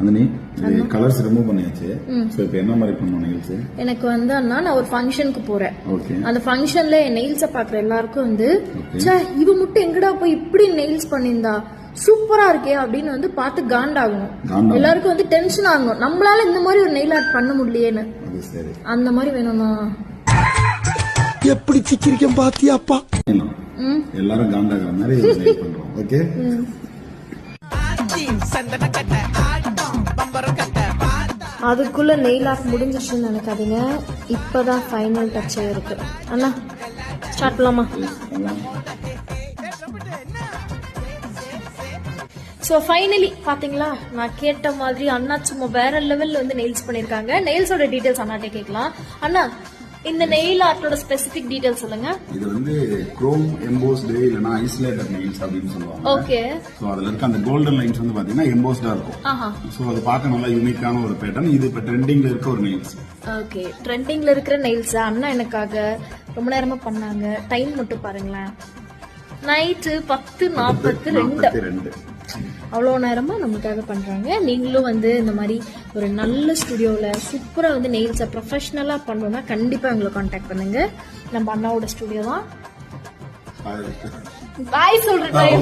அந்த நீ இது கலர்ஸ் ரிமூவ் பண்ணியாச்சு. சோ இப்போ என்ன மாதிரி பண்ணணும் நெயில்ஸ் எனக்கு வந்து அண்ணா நான் ஒரு ஃபங்க்ஷனுக்கு போறேன். ஓகே அந்த ஃபங்க்ஷன்ல என் நெயில்ஸ பாக்குற எல்லாருக்கும் வந்து. ச்சே இவ மட்டும் எங்கடா போய் இப்படி நெயில்ஸ் பண்ணியிருந்தா? சூப்பரா இருக்கே அப்படின்னு வந்து பார்த்து காண்டாகணும். எல்லாருக்கும் வந்து டென்ஷன் ஆகணும். நம்மளால இந்த மாதிரி ஒரு நெயில் ஆர்ட் பண்ண முடியலையேன்னு அந்த மாதிரி வேணும்னா எப்படி சிக்கிரிக்கம் பாத்தியாப்பா? எல்லாரும் காண்டாகிற மாதிரி nail பண்றோம். ஓகே அதுக்குள்ளே நெயில் ஆர்ட் முடிஞ்சிருச்சுன்னு நினைக்காதீங்க. இப்போ தான் ஃபைனல் டச்சே இருக்கு. அண்ணா ஸ்டார்ட் பண்ணலாமா? ஸோ ஃபைனலி பார்த்தீங்களா நான் கேட்ட மாதிரி அண்ணா சும்மா வேற லெவலில் வந்து நெயில்ஸ் பண்ணியிருக்காங்க நெயில்ஸோட டீட்டெயில்ஸ் அண்ணாட்டே கேட்கலாம். அண்ணா இந்த நெயில் ஆர்ட்டோட ஸ்பெசிபிக் டீடைல்ஸ் சொல்லுங்க. இது வந்து குரோம் எம்போஸ்டு இல்லைன்னா ஐசோலேட்டட் நெயில்ஸ் அப்படின்னு சொல்லுவாங்க. ஓகே ஸோ அதுல இருக்க அந்த கோல்டன் லைன்ஸ் வந்து பாத்தீங்கன்னா எம்போஸ்டா இருக்கும். ஸோ அது பார்க்க நல்லா யூனிக்கான ஒரு பேட்டர்ன் இது இப்போ ட்ரெண்டிங்ல இருக்க ஒரு நெயில்ஸ் ஓகே ட்ரெண்டிங்ல இருக்கிற நெயில்ஸ் அண்ணா எனக்காக ரொம்ப நேரமா பண்ணாங்க. டைம் மட்டும் பாருங்களேன். நைட்டு பத்து நாற்பத்தி ரெண்டு. அவ்வளோ நேரமா நமக்காக பண்றாங்க. நீங்களும் வந்து இந்த மாதிரி ஒரு நல்ல ஸ்டுடியோல சூப்பரா வந்து நெயில்ஸை ப்ரொஃபஷனலா பண்ணணும்னா கண்டிப்பா எங்களை காண்டாக்ட் பண்ணுங்க. நம்ம அண்ணாவோட ஸ்டுடியோ தான். பாய் சொல்றேன் பாய்